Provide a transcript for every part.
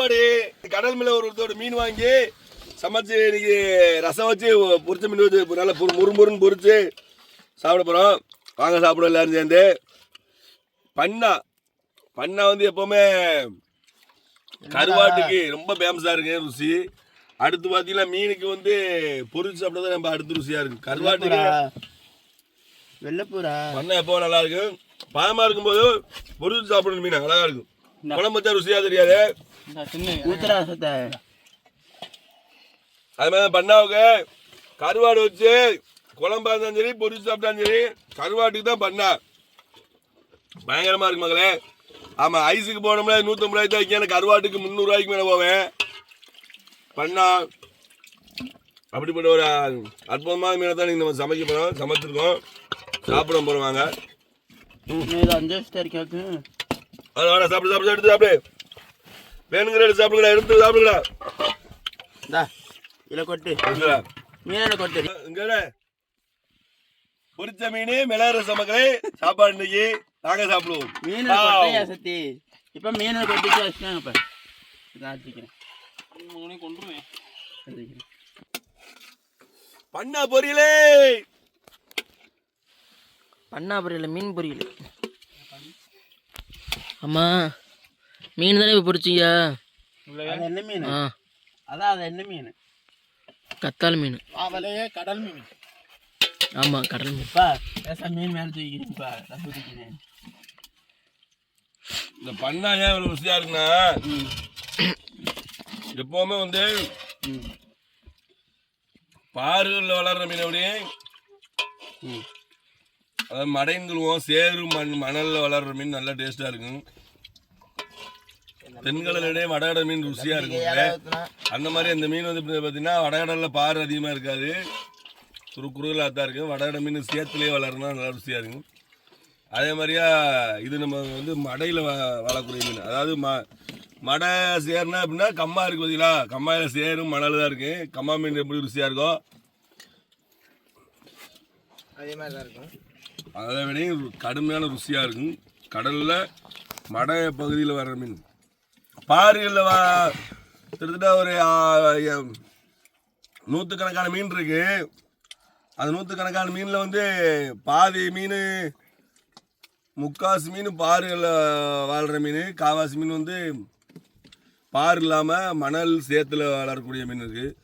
சாப்பாடு கடல் மேல ஒரு ஒருத்தோட மீன் வாங்கி சமைச்சு இன்னைக்கு ரசம் வச்சு பொரிச்ச மீன் வச்சு நல்லா பொறு முறுமுறுன்னு பொரிச்சு சாப்பிட போகிறோம் வாங்க சாப்பிடுவோம் எல்லாரும் சேர்ந்து. பண்ணா பண்ணா வந்து எப்போவுமே கருவாட்டுக்கு ரொம்ப ஃபேமஸாக இருக்கு ருசி. அடுத்து பார்த்தீங்கன்னா மீனுக்கு வந்து பொரிச்சு சாப்பிட்டா நம்ம அடுத்து ருசியாக இருக்கு. கருவாட்டுக்கு வெள்ளப்பூரா? பண்ணை எப்போ நல்லா இருக்கும்? பழமா இருக்கும்போது பொரிச்சு சாப்பிடணும் மீன் அழகா இருக்கும். குழம்பு வச்சா ருசியாக தெரியாது. ஊத்துறா சத்த அது மாதிரி பண்ணாவுக்கு கருவாடு வச்சு குழம்பா இருந்தாலும் சரி பொரிச்சு சாப்பிட்டாலும் சரி கருவாட்டுக்கு தான் பண்ணா பயங்கரமா இருக்கு மகளே ஆமா ஐஸுக்கு போனோம்னா நூற்றம்பது ரூபாய்க்கு தான் வைக்கணும் கருவாட்டுக்கு முந்நூறுரூவாய்க்கு மேலே போவேன் பண்ணா அப்படிப்பட்ட ஒரு அற்புதமான மீனை தான் நீங்கள் நம்ம சமைக்க போகிறோம் சமைச்சிருக்கோம் சாப்பிட போகிறோம் வாங்க அஞ்சு வர சாப்பிடு சாப்பிடு எடுத்து சாப்பிடு வேணுங்கிற எடுத்து சாப்பிடுங்கடா எடுத்து சாப்பிடுங்கடா. இந்தா இதில் கொட்டு. மீனில் கொட்டு. இங்கடா. பொரிச்ச மீன் மிளகு சமக்கலை சாப்பாடு இன்னைக்கு நாங்க சாப்பிடுவோம். கொட்டையா சத்தி? இப்போ மீனில் கொட்டிட்டு வச்சுட்டாங்க இப்போ. நான் வச்சுக்கிறேன் வச்சுக்கிறேன். பண்ணா பொரியலே. பண்ணா பொரியல மீன் பொரியல். அம்மா. மீன் தானே அது என்ன மீன்? ஆ. அதான் அது என்ன மீன்? கத்தாழை மீன். அவளையே கடல் மீன். ஆமாம் கடல் மீன். இப்பா பேச மீன் மேலே தூக்கிக்கிறேன்ப்பா நான் தூக்கிக்கிறேன். இந்த பண்ணா ஏன் இவ்வளவு ருசியா இருக்குன்னா? எப்பவுமே வந்து பாறுகளில் வளர்ற மீன் அப்படி ம். அதாவது மடைந்துருவோம் சேறு மண் மணல்ல வளர்ற மீன் நல்லா டேஸ்டா இருக்கும். தென்கடலிடையே வடகடல் மீன் ருசியா இருக்கும் அந்த மாதிரி அந்த மீன் வந்து பார்த்தீங்கன்னா வடகடலில் பாறு அதிகமாக இருக்காது. குறு குறுகலாக தான் இருக்கும் வடகடல் மீன் சேத்துலேயே வளரணும் நல்லா ருசியாக இருக்கும். அதே மாதிரியா இது நம்ம வந்து மடையில் வ வளரக்கூடிய மீன். அதாவது ம மடை சேர்னா அப்படின்னா கம்மா இருக்கு பார்த்தீங்களா கம்மாயில் சேரும் மணல் தான் இருக்கு. கம்மா மீன் எப்படி ருசியாக இருக்கோ? அதே மாதிரி தான் இருக்கும். அதை விட கடுமையான ருசியாக இருக்கும். கடலில் மடை பகுதியில் வர்ற மீன். பாறைகளில் வா கிட்டத்தட்ட ஒரு நூற்றுக்கணக்கான மீன் இருக்கு. அந்த நூற்றுக்கணக்கான மீனில் வந்து பாதி மீன் முக்காசு மீன் பாறைகளில் வாழ்கிற மீன். காவாசி மீன் வந்து பார் இல்லாமல் மணல் சேத்துல வளரக்கூடிய மீன் இருக்குது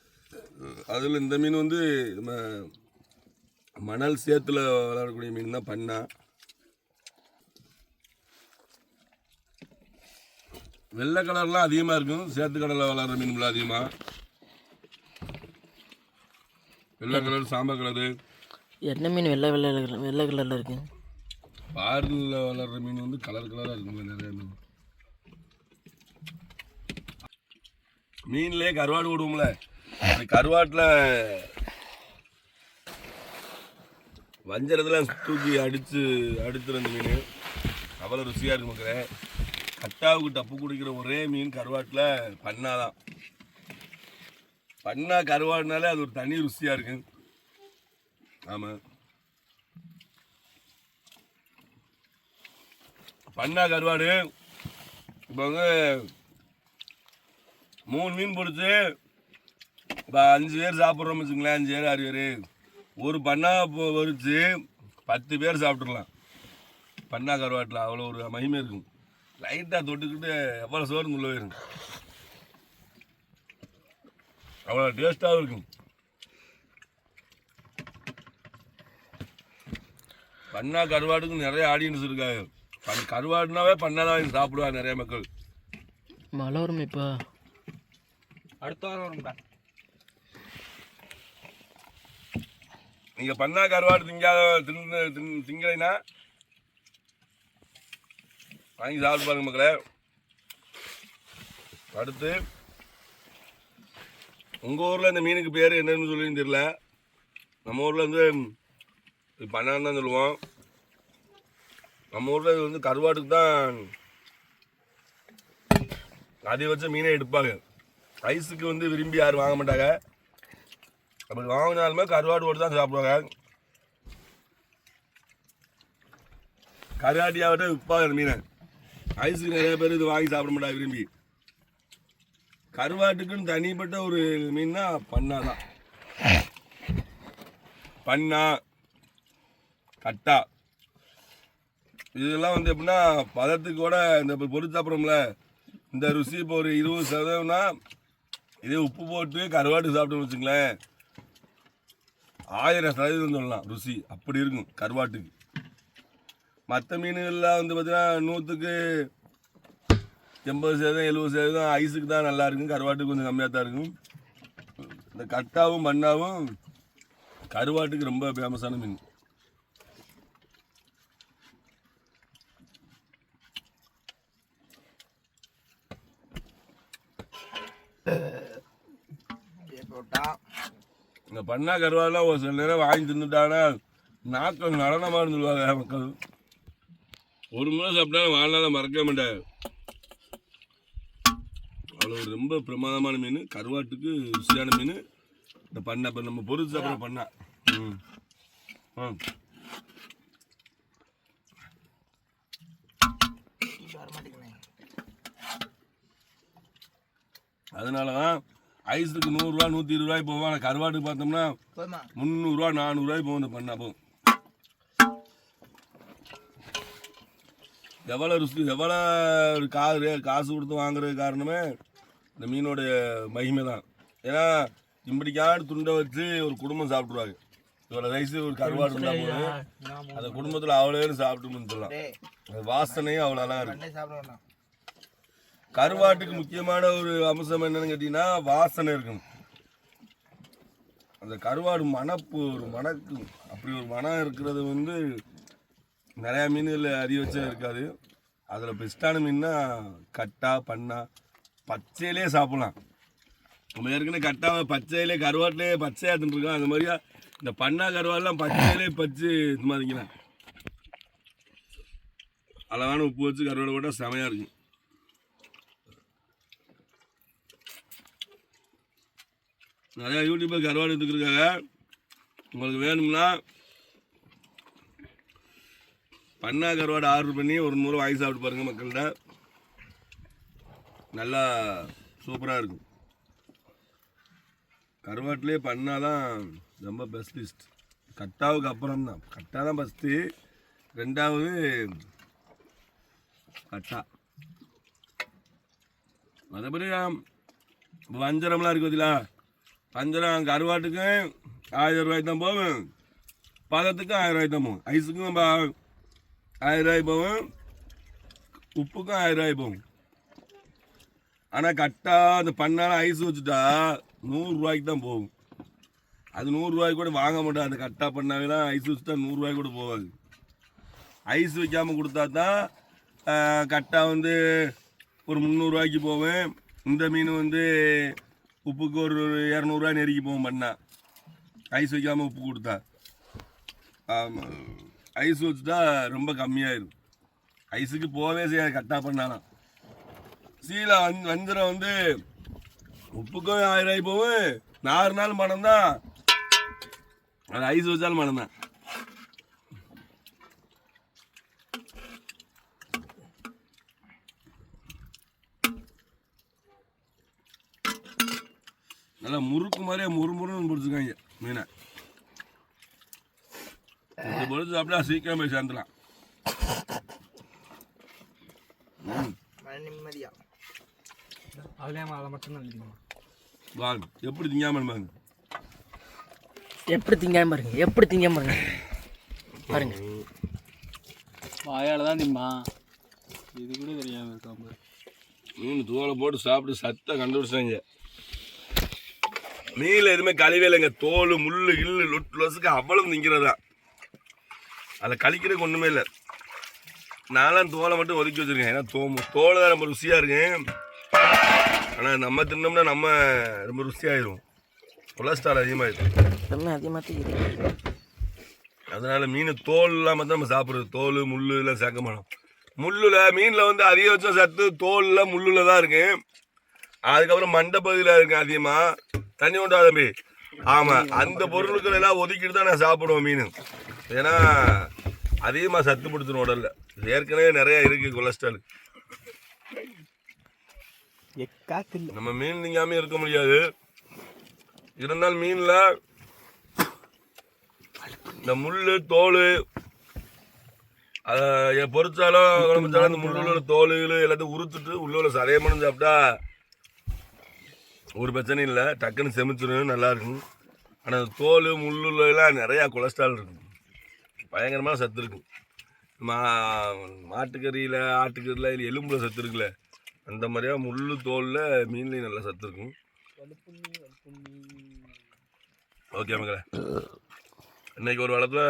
அதில் இந்த மீன் வந்து நம்ம மணல் சேத்துல வளரக்கூடிய மீன் தான் பண்ணா. வெள்ளை கலர்லாம் அதிகமாக இருக்கும். சேத்து கடலில் வளர்கிற மீன்கள் அதிகமாக வெள்ளை கலர் சாம்பல் கலரு. என்ன மீன் வெள்ளை வெள்ளை வெள்ளை கலரில் இருக்கு? பாரில் வளர்கிற மீன் வந்து கலர் கலராக இருக்குங்க நிறைய மீன். மீன்லேயே கருவாடு விடுவோம்ல அந்த கருவாட்டில் வஞ்சரத்தில் தூக்கி அடித்து அடித்துற அந்த மீன். அவ்வளோ ருசியாக இருக்கு மக்களே. கட்டாவுக்கு டப்பு குடிக்கிற ஒரே மீன் கருவாட்டில் பண்ணா தான். பண்ணா கருவாடுனாலே அது ஒரு தனி ருசியாக இருக்கு. ஆமாம் பண்ணா கருவாடு இப்போ வந்து மூணு மீன் பிடிச்சி இப்போ அஞ்சு பேர் சாப்பிட்றோம் வச்சுங்களேன் அஞ்சு பேர் ஆறு பேர். ஒரு பண்ணா பொ- பத்து பேர் சாப்பிட்றலாம் பண்ணா கருவாட்டில் அவ்வளோ ஒரு மகிமை இருக்கும். லைட்டாக தொட்டுக்கிட்டு எவ்வளோ சோறு உள்ள போயிரும். அவ்வளோ டேஸ்ட்டாகவும் இருக்கும். பண்ணா கருவாட்டுக்கு நிறைய ஆடியன்ஸ் இருக்காங்க. பண் கருவாடுனாவே பண்ணாதான் வாங்கி சாப்பிடுவாங்க நிறைய மக்கள். மழை வரும் இப்போ. அடுத்த வாரம் வரும்டா நீங்க பண்ணா கருவாடு திங்காத தின்னு தின் திங்கலைன்னா வாங்கி சாப்பிட்டு பாருங்க மக்களே. அடுத்து உங்கள் ஊரில் இந்த மீனுக்கு பேர் என்னன்னு சொல்லி தெரியல. நம்ம ஊரில் வந்து பண்ணான்னு தான் சொல்லுவோம். நம்ம ஊரில் இது வந்து கருவாட்டுக்கு தான் அதிகபட்ச மீனை எடுப்பாங்க. ஐஸுக்கு வந்து விரும்பி யாரும் வாங்க மாட்டாங்க. அப்படி வாங்கினாலுமே கருவாடு ஓட்டு தான் சாப்பிடுவாங்க. கருவாட்டியாவட்ட விற்பாங்க மீனை. ஐஸுக்கு நிறைய பேர் இது வாங்கி சாப்பிட மாட்டா விரும்பி. கருவாட்டுக்குன்னு தனிப்பட்ட ஒரு மீன்னா பண்ணா தான். பண்ணா கட்டா. இதெல்லாம் வந்து எப்படின்னா பதத்துக்கு கூட இந்த இப்போ சாப்பிட்றோம்ல இந்த ருசி இப்போ ஒரு இருபது சதவீதம்னா இதே உப்பு போட்டு கருவாட்டு சாப்பிட்டோம்னு வச்சுங்களேன். ஆயிரம் சதவீதம் சொல்லலாம் ருசி. அப்படி இருக்கும் கருவாட்டுக்கு. மற்ற மீன்கள்லாம் வந்து பார்த்தீங்கன்னா நூற்றுக்கு எண்பது சதவீதம் எழுபது சதவீதம் ஐஸுக்கு தான் நல்லா இருக்கும். கருவாட்டுக்கு கொஞ்சம் கம்மியாக தான் இருக்கும். இந்த கட்டாவும் மண்ணாவும் கருவாட்டுக்கு ரொம்ப ஃபேமஸான மீன். இந்த பண்ணா கருவாடெல்லாம் ஒரு சில நேரம் வாங்கி தின்னுட்டாங்கன்னா நாக்கள் நடனமாக இருந்துருவாங்க மக்கள். ஒரு முறை சாப்பிட்டாலும் வாழ்நாள மறக்கவே மாட்டாங்க அவ்வளோ ரொம்ப பிரமாதமான மீன் கருவாட்டுக்கு ருசியான மீன். இந்த பண்ணை இப்போ நம்ம பொரிச்சு சாப்பிட்ற பண்ணா. ம். ஆ அதனால தான் ஐஸுக்கு நூறுரூவா நூற்றி இருபது ரூபாய் போவோம் ஆனால் கருவாட்டுக்கு பார்த்தோம்னா முந்நூறுரூவா நானூறுரூவாய் போகும் இந்த பண்ணா போகும் எவ்வளோ ருசி எவ்வளோ ஒரு காசு காசு கொடுத்து வாங்குறது காரணமே இந்த மீனோடைய மகிமை தான் ஏன்னா இப்படிக்காடு துண்டை வச்சு ஒரு குடும்பம் சாப்பிட்ருவாங்க இவ்வளோ ரைஸ் ஒரு கருவாடு இருந்தால் போதும். அந்த குடும்பத்தில் அவ்வளோ சாப்பிட்டு சொல்லலாம். டேய். அது வாசனையும் அவ்வளோ அழகா இருக்கும் கருவாட்டுக்கு முக்கியமான ஒரு அம்சம் என்னன்னு கேட்டீங்கன்னா வாசனை இருக்கும் அந்த கருவாடு மணப்பு ஒரு மணக்கும் அப்படி ஒரு மனம் இருக்கிறது வந்து நிறையா மீன்கள் அறிய வச்சா இருக்காது. அதில் பெஸ்ட்டான மீன்னா கட்டா பண்ணா பச்சையிலே சாப்பிடலாம். நம்ம ஏற்கனவே கட்டாவை பச்சையிலே கருவாட்டிலே பச்சையாக தின்றுருக்கோம் அந்த மாதிரியா இந்த பண்ணா கருவாடெலாம் பச்சையிலே பச்சு இது மாதிரிங்களேன் அழகான உப்பு வச்சு கருவாடை போட்டால் செமையாக இருக்கும். நிறையா யூடியூப்பில் கருவாடு எடுத்துக்கிருக்காங்க உங்களுக்கு வேணும்னா பண்ணா கருவாடு ஆர்டர் பண்ணி ஒரு முறை வாங்கி சாப்பிட்டு பாருங்கள் மக்கள்கிட்ட. நல்லா சூப்பராக இருக்கும். கருவாட்டிலே பண்ணா தான் ரொம்ப பெஸ்ட் லிஸ்ட் கட்டாவுக்கு அப்புறம் தான் கட்டா தான் ஃபஸ்ட்டு ரெண்டாவது கட்டா. மற்றபடி வஞ்சரம்லாம் இருக்கு பார்த்தீங்களா வஞ்சரம் கருவாட்டுக்கும் ஆயிரம் ரூபாய்க்கு தான் போகும் பதத்துக்கும் ஆயிரம் ரூபாய்க்கு தான் போகும் ஐஸுக்கும் நம்ம ஆயிரம் ரூபாய் போகும் உப்புக்கும் ஆயிரம் ரூபாய் போகும் ஆனால் கட்டா அந்த பண்ணாலும் ஐஸ் வச்சுட்டா நூறுரூவாய்க்கு தான் போகும். அது நூறுரூவாய்க்கு கூட வாங்க மாட்டோம் அந்த கட்டா தான் ஐஸ் வச்சுட்டா நூறுரூவாய்க்கு கூட போகாது. ஐஸ் வைக்காமல் கொடுத்தா தான் கரெக்டாக கட்டா வந்து ஒரு முந்நூறுரூவாய்க்கு போவேன். இந்த மீன் வந்து உப்புக்கு ஒரு இரநூறுவா நெருக்கி போகும் பண்ணா. ஐஸ் வைக்காமல் உப்பு கொடுத்தா. ஆமாம் ஐஸ் வச்சுட்டா ரொம்ப கம்மியாயிரும். ஐஸுக்கு போகவே செய்யாது கரெக்டாக பண்ணாலாம் சீலை வந் வஞ்சிரம் வந்து உப்புக்கும் ஆயிரம் ஆகி போகும் நாலு நாள் மனம் தான். அது ஐஸ் வச்சாலும் மனம் தான். நல்லா முறுக்கு மாதிரியே முறுமுறுன்னு பிடிச்சிருக்காங்க மீனை. இது பொழுது சாப்பிட்டா சீக்கிரம் போய் சேர்ந்துலாம் நிம்மதியா அதை எப்படி திங்காமல் பாருங்க எப்படி திங்காம பாருங்க. எப்படி திங்காம பாருங்க பாருங்க. வாயால் தான் திம்பா இது கூட தெரியாமல் இருக்காம மீன் தூளை போட்டு சாப்பிட்டு சத்தை கண்டுபிடிச்சாங்க மீனில் எதுவுமே கழிவே இல்லைங்க. தோல் முள்ளு கில்லு லொட்டு லொசுக்கு அவ்வளவு திங்கிறதா. அதில் கழிக்கிறதுக்கு ஒன்றுமே இல்லை. நான்லாம் தோலை மட்டும் ஒதுக்கி வச்சிருக்கேன். ஏன்னா தோ தோலை தான் ரொம்ப ருசியாக இருக்கு. ஆனால் நம்ம தின்னோம்னா நம்ம ரொம்ப ருசியாயிரும் கொலஸ்ட்ரால் அதிகமாகிடும் அதிகமாக அதனால மீன் தோல் இல்லாமல் தான் நம்ம சாப்பிட்றது. தோல் முள்ளு எல்லாம் சேர்க்க மாட்டோம். முள்ளுல மீனில் வந்து அதிகபட்ச சத்து தோல்ல முள்ளுல தான் இருக்கு. அதுக்கப்புறம் மண்டை பகுதியில் இருக்கு அதிகமாக தண்ணி கொண்டா தம்பி ஆமாம் அந்த பொருட்கள் எல்லாம் ஒதுக்கிட்டு தான் நான் சாப்பிடுவோம் மீன். ஏன்னா அதிகமாக சத்து பிடிச்சிரும் உடல்ல. ஏற்கனவே நிறைய இருக்கு கொலஸ்ட்ரால். நம்ம மீன் திங்காம இருக்க முடியாது. இருந்தாலும் மீன்ல இந்த முள்ளு தோல் அதை பொறிச்சாலும் குழம்புச்சாலும் அந்த முள்ளுல உள்ள தோல் கீழு எல்லாத்தையும் உறுத்துட்டு உள்ள உள்ள சதையை மணம் சாப்பிட்டா ஒரு பிரச்சனையும் இல்லை. டக்குன்னு செமிச்சிடும் நல்லா இருக்கும். ஆனால் தோல் முள்ளுல எல்லாம் நிறையா கொலஸ்ட்ரால் இருக்கும். பயங்கரமாக சத்து இருக்கும் மா மாட்டுக்கறியில் ஆட்டுக்கறியில் இல்லை எலும்புல சத்து இருக்குல்ல அந்த மாதிரியா முள் தோலில் மீன்லேயும் நல்லா சத்து இருக்கும். ஓகே மக்களே இன்றைக்கி ஒரு வளத்தில்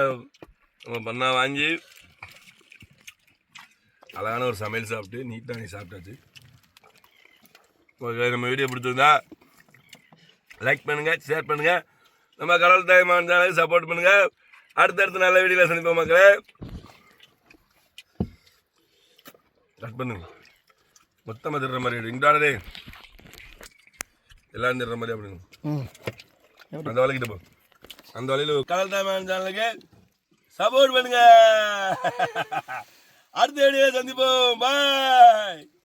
நம்ம பண்ணா வாங்கி அழகான ஒரு சமையல் சாப்பிட்டு நீட்டாக நீ சாப்பிட்டாச்சு. ஓகே நம்ம வீடியோ பிடிச்சிருந்தா லைக் பண்ணுங்கள் ஷேர் பண்ணுங்கள் நம்ம கடல் தாய்மான் சேனலுக்கு சப்போர்ட் பண்ணுங்கள் அடுத்தடுத்த நல்ல வீடியோவில் சந்திப்போம் மக்களே. கட் பண்ணுங்க. மொத்தமாக திடுற மாதிரி இங்டாடே எல்லாரும் திடுற மாதிரி அப்படிங்க. அந்த வலைக்கிட்ட போ. அந்த வலையில் கடல் தாய்மான் சேனலுக்கு சப்போர்ட் பண்ணுங்க. அடுத்த வீடியோ சந்திப்போம். பாய்